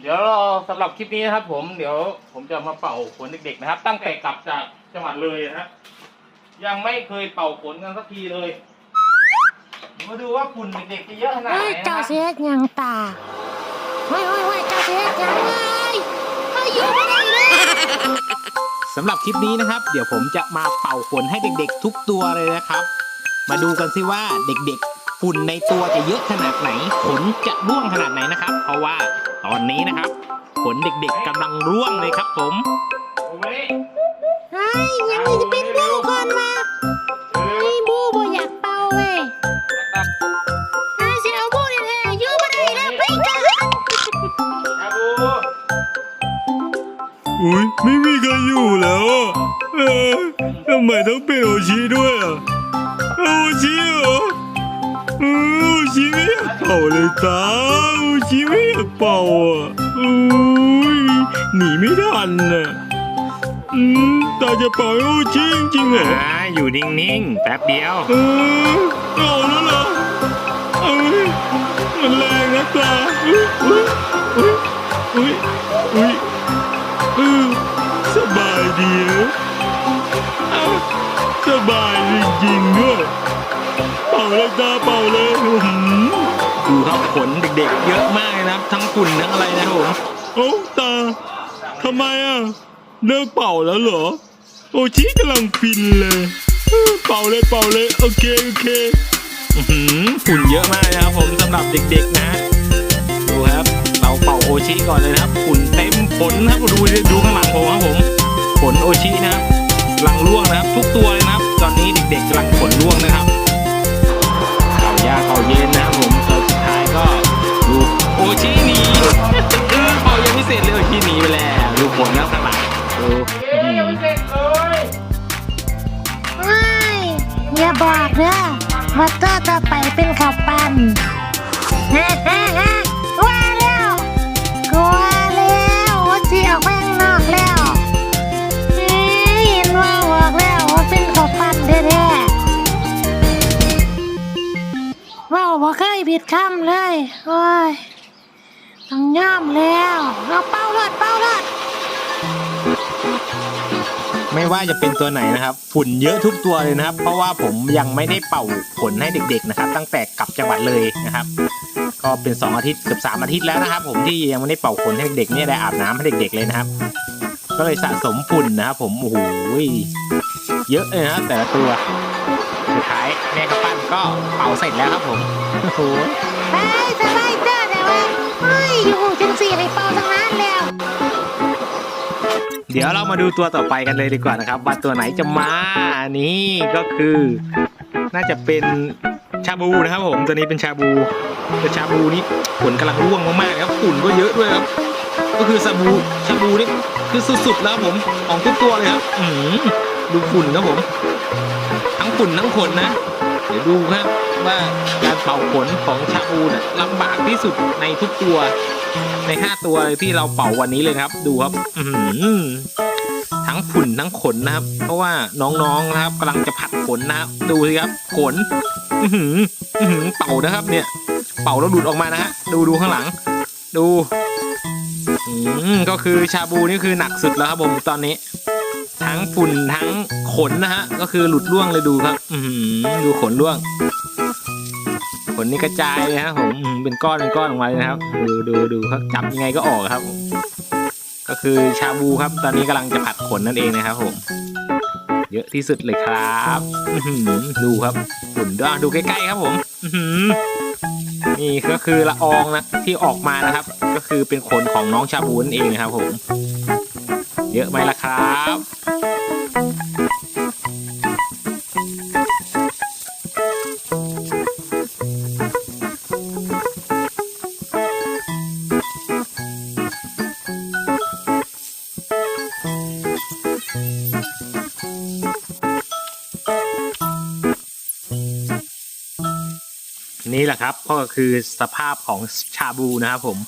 เดี๋ยวสำหรับคลิปนี้นะครับ ผมเดี๋ยวผมจะมาเป่าขนเด็กๆนะครับ ตั้งแต่กลับจากจังหวัดเลยนะครับยังไม่เคยเป่าขนกันสักทีเลยมาดูว่าฝุ่นเด็กๆจะเยอะขนาดไหนเฮ้ยนะคเจ้ารับเสียยังตาเฮ้ยเฮ้ยเฮ้ยเจ้าเสียยังเฮ้ยเฮ้ยอยู่ไม่ได้เลยสำหรับคลิปนี้นะครับ เดี๋ยวผมจะมาเป่าขนให้เด็กๆ ทุกตัวเลยนะครับ มาดูกันสิว่าเด็กๆ ฝุ่นในตัวจะเยอะขนาดไหน ขนจะร่วงขนาดไหนนะครับ เพราะว่า ตอนนี้นะครับขนเด็กๆกำลังร่วงเลยครับผมดูมานี่เฮ้ยยังมีจะเป็นบูก่อนมาเฮ้ยบูบ่อยากเป่าเว้ยเฮ้ยเสียเอาบูนี่แหละอยู่ไม่ได้แล้วไปกันชาบูอุ้ยไม่มีใครอยู่แล้วอะเออทำไมต้องเป็นโอชิด้วยอะโอชิเหรอเออโอชิไม่อยากเป่าเลยจ้าโอ ชิไม่อยากเป่าอะอุ้ยหนีไม่ทันอะอืมตาจะเป่าให้โอชิจริงๆเหรออ่าอยู่นิ่งๆ แป๊บเดียว เออเอาแล้วเหรอเอ้ยมันแรงนะตาอุ้ยอุ้ยอุ้ยอุ้ยอุ้ยเออสบายดีนะอะสบายจริงๆด้วยเป่าเลยตาเป่าเลยอื้อหือ ดูครับขนเด็กๆ เยอะมากเลยนะครับ ทั้งฝุ่นทั้งอะไรนะครับผมเอ้าตาทำไมอะเลิกเป่าแล้วเหรอ โอชิกำลังฟินเลยเออเป่าเลยเป่าเลย โอเค โอเคอื้อหือฝุ่นเยอะมากนะครับผมสำหรับเด็กๆนะฮะดูครับ เราเป่าโอชิก่อนเลยนะครับฝุ่นเต็มขนนะครับดูดูข้างหลังผมครับผมขนโอชินะครับกำลังร่วงนะครับ ทุกตัวเลยนะครับ ตอนนี้เด็กๆกำลังขน ว่าเจ้าจะไปเป็นข้าวปั้นฮ่าฮ่าฮ่าว่าแล้วกลัวแล้วว่าสิออกไปข้างนอกแล้วเฮ้ยเห็นว่าบอกแล้วว่าเป็นข้าวปั้นแท้ๆว่าบ่เคยผิดคำเลยโอ้ยต้องย่อมแล้วเอาเป้าเลือดเป้าเลือด ไม่ว่าจะเป็นตัวไหนนะครับ ฝุ่นเยอะทุกตัวเลยนะครับ เพราะว่าผมยังไม่ได้เป่าขนให้เด็กๆนะครับ ตั้งแต่กลับจังหวัดเลยนะครับ ก็เป็น 2 อาทิตย์เกือบ3อาทิตย์แล้วนะครับ ผมที่ยังไม่ได้เป่าขนให้เด็กๆเนี่ยได้อาบน้ำให้เด็ก ๆ เลยนะครับ ก็เลยสะสมฝุ่นนะครับ ผมโอ้โหเยอะเลยนะครับแต่ละตัวสุดท้ายแม่กระปั้นก็เป่าเสร็จแล้วครับผมโอ้โหไปสบาย ดี๋ยวเรามาดูตัวต่อไปกันเลยดีกว่านะครับ ว่าตัวไหนจะมานี่ก็คือ น่าจะเป็นชาบูนะครับผมตัวนี้เป็นชาบูแต่ชาบูนี่ขนกำลังร่วงมากๆครับฝุ่นก็เยอะด้วยครับ ก็คือชาบูชาบูนี่คือสุดๆแล้วผมของทุกตัวเลยครับอืมดูฝุ่นครับผม ทั้งฝุ่นทั้งขนนะ เดี๋ยวดูครับว่าการเป่าขนของชาบูเนี่ยลำบากที่สุดในทุกตัว ในห้าตัวที่เราเป่าวันนี้เลยครับ ดูครับทั้งฝุ่นทั้งขนนะครับ เพราะว่าน้องๆนะครับกำลังจะผัดขนนะครับดูสิครับ ขนเป่านะครับ เนี่ย เป่าแล้วดูดออกมานะฮะดูดูข้างหลัง ดูก็คือชาบูนี่คือหนักสุดแล้วครับผมตอนนี้ ทั้งฝุ่นทั้งขนนะฮะก็คือหลุดร่วงเลยดูครับ อืดูขนร่วง ขนนี่กระจายเลยครับผมเป็นก้อนเป็นก้อนออกมาเลยนะครับ ดูดูดูครับจับยังไงก็ออกครับ ก็คือชาบูครับ ตอนนี้กำลังจะผัดขนนั่นเองนะครับผมเยอะที่สุดเลยครับดูครับฝุ่นด้วยดูใกล้ๆครับผมนี่ก็คือละอองนะที่ออกมานะครับ ก็คือเป็นขนของน้องชาบูนั่นเองนะครับผม เยอะไหมล่ะครับ นี่แหละครับก็คือสภาพของชาบูนะครับผม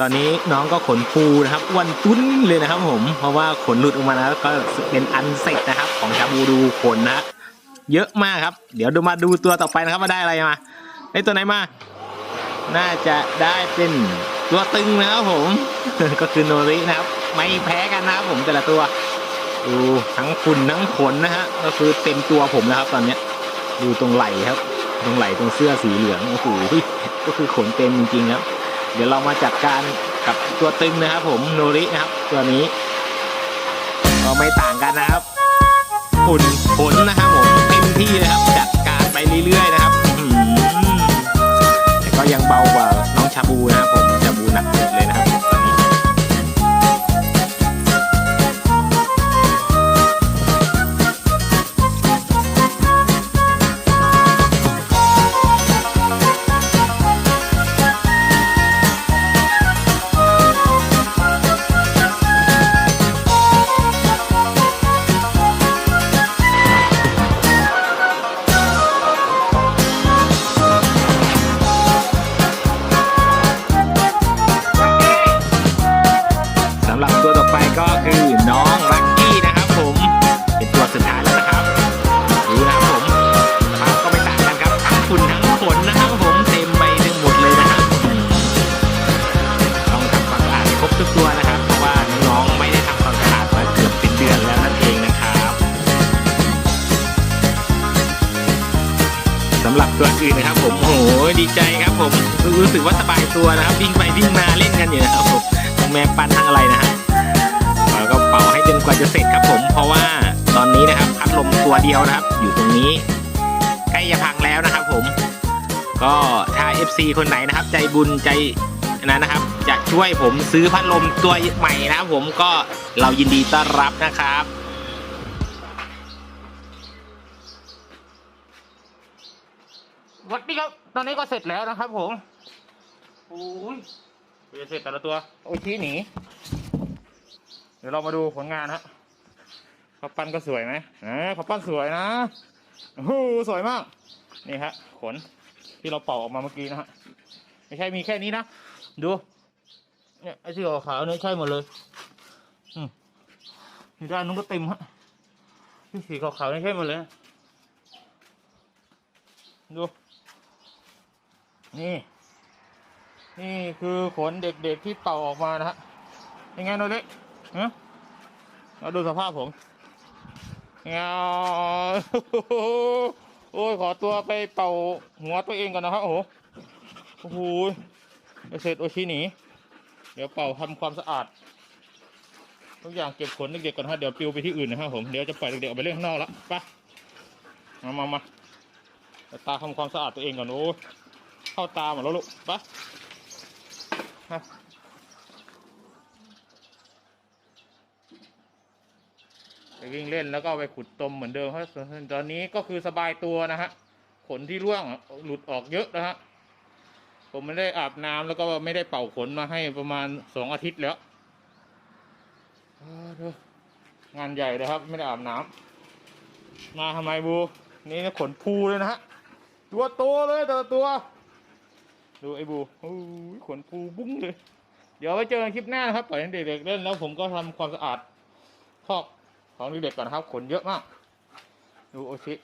ตอนนี้น้องก็ขนฟูนะครับอ้วนตุ้นเลยนะครับผม เพราะว่าขนหลุดออกมาแล้วก็เป็นอันเสร็จนะครับ ของชาบูดูขนนะฮะเยอะมากครับ เดี๋ยวดูมาดูตัวต่อไปนะครับว่าได้อะไรมาได้ตัวไหนมา น่าจะได้เป็นตัวตึงนะครับผม ก็คือโนรินะครับ ไม่แพ้กันนะครับผมแต่ละตัว ดูทั้งคุณทั้งขนนะฮะก็คือเต็มตัวผมแล้วครับ ตอนเนี้ยดูตรงไหล่ครับ ตรงไหล่ตรงเสื้อสีเหลืองโอ้โหก็คือขนเต็มจริงๆครับ เดี๋ยวเรามาจัดการกับตัวตึงนะครับ ผมโนรินะครับ ตัวนี้ก็ไม่ต่างกันนะครับฝุ่นขนนะครับผมเต็มที่เลยครับจัดการไปเรื่อยๆนะครับื่นนะครับ ผมโอ้โหดีใจครับ ผมรู้สึกว่าสบายตัวนะครับวิ่งไปวิ่งมาเล่นกันอยู่นะครับผมทั้งแม่ปั้นทั้งอะไรนะฮะแล้วก็เป่าให้จนกว่าจะเสร็จครับ ผมเพราะว่าตอนนี้นะครับพัดลมตัวเดียวนะครับ อยู่ตรงนี้ ใกล้จะพังแล้วนะครับ ผม ก็ถ้า FC คนไหนนะครับ ใจบุญใจนั้นนะครับจะช่วยผมซื้อพัดลมตัวใหม่นะครับผมก็เรายินดีต้อนรับนะครับ วัดนี้ครับตอนนี้ก็เสร็จแล้วนะครับผมโอ้ยจะเสร็จแต่ละตัวโอชิหนี เดี๋ยวเรามาดูผลงานฮะเขาปั้นก็สวยไหมเออเขาปั้นสวยนะโอ้โหสวยมาก นี่ฮะขนที่เราเป่าออกมาเมื่อกี้นะฮะ ไม่ใช่มีแค่นี้นะ ดู เนี่ยไอ้ที่ขาวๆเนี่ยใช่หมดเลย อืมนี่ด้านนู้นก็เต็มฮะที่สีขาวๆนี่ใช่หมดเลย ดู นี่ นี่คือขนเด็กๆที่เป่าออกมานะฮะยังไงโนเล็กฮะมาดูสภาพผมเงาโอ้ยขอตัวไปเป่าหัวตัวเองก่อนนะครับโอ้โหโอ้โหเสร็จโอชิหนีเดี๋ยวเป่าทำความสะอาดทุกอย่างเก็บขนเด็กๆก่อนฮะเดี๋ยวปลิวไปที่อื่นนะครับผมเดี๋ยวจะปล่อยเด็กๆออกไปเล่นข้างนอกล้วไปมามามาตาทำความสะอาดตัวเองก่อนโอ้ย เข้าตาหมดแล้วลูกไปะไปวิ่งเล่นแล้วก็ไปขุดตมเหมือนเดิมเพราะตอนนี้ก็คือสบายตัวนะฮะ ขนที่ร่วงหลุดออกเยอะนะฮะ ผมไม่ได้อาบน้ำแล้วก็ไม่ได้เป่าขนมาให้ประมาณสองอาทิตย์แล้วงานใหญ่เลยครับ ไม่ได้อาบน้ำมาทำไมบู นี่ขนพูเลยนะฮะ ตัวโตเลยแต่ละตัว ดูไอ้บูโอ้ยขนปูบุ้งเลย เดี๋ยวไว้เจอกันคลิปหน้านะครับปล่อยให้เด็กๆเล่นแล้วผมก็ทำความสะอาดคอกของเด็กๆก่อนนะครับ ขนเยอะมาก ดูโอชิ